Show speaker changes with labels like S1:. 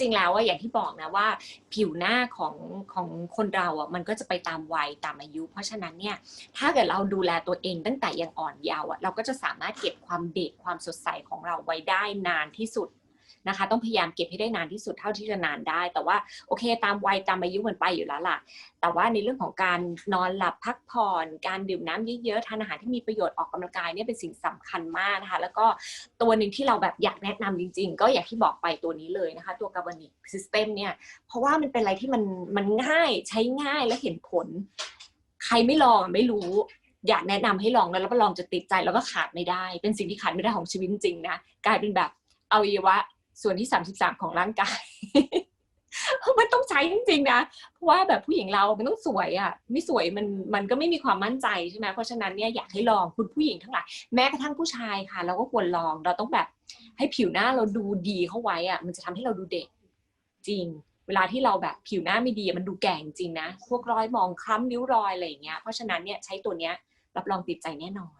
S1: จริงแล้วว่าอย่างที่บอกนะว่า ผิวหน้าของของคนเราอะมันก็จะไปตามวัยตามอายุ เพราะฉะนั้นเนี่ยถ้าเกิดเราดูแลตัวเองตั้งแต่ยังอ่อนเยาว์อะเราก็จะสามารถเก็บความเด็กความสดใสของเราไว้ได้นานที่สุด นะคะ ต้องพยายามเก็บให้ได้นานที่สุดเท่าที่จะนานได้ แต่ว่าโอเค ตามวัยตามอายุมันไปอยู่แล้วล่ะ แต่ว่าในเรื่องของการนอนหลับพักผ่อน การดื่มน้ำเยอะๆทานอาหารที่มีประโยชน์ออกกำลังกายเนี่ยเป็นสิ่งสำคัญมากนะคะ แล้วก็ตัวหนึ่งที่เราแบบอยากแนะนำจริง ๆ ก็อย่างที่บอกไปตัวนี้เลยนะคะ ตัว g a v a n i c System เนี่ยเพราะว่ามันเป็นอะไรที่มันมันง่ายใช้ง่ายและเห็นผล ใครไม่ลองไม่รู้อยากแนะนำให้ลองแล้วแล้วลองจะติดใจแล้วก็ขาดไม่ได้ เป็นสิ่งที่ขาดไม่ได้ของชีวิตจริงนะ กลายเป็นแบบอวัยวะ ส่วนที่ 33 ของร่างกาย มันต้องใช้จริงๆนะเพราะว่าแบบผู้หญิงเรามันต้องสวยอะ่ะ ไม่สวยมันมันก็ไม่มีความมั่นใจใช่ไหมเพราะฉะนั้นเนี่ยอยากให้ลองคุณผู้หญิงทั้งหลายแม้กระทั่งผู้ชายค่ะ เราก็ควรลองเราต้องแบบให้ผิวหน้าเราดูดีเข้าไว้อะ่ะ มันจะทำให้เราดูเด็กจริงเวลาที่เราแบบผิวหน้าไม่ดีมันดูแก่จริงนะ พวกรอยหมองคล้ำริ้วรอยอะไรอย่างเงี้ย เพราะฉะนั้นเนี่ยใช้ตัวเนี้ยรับรองติดใจแน่นอน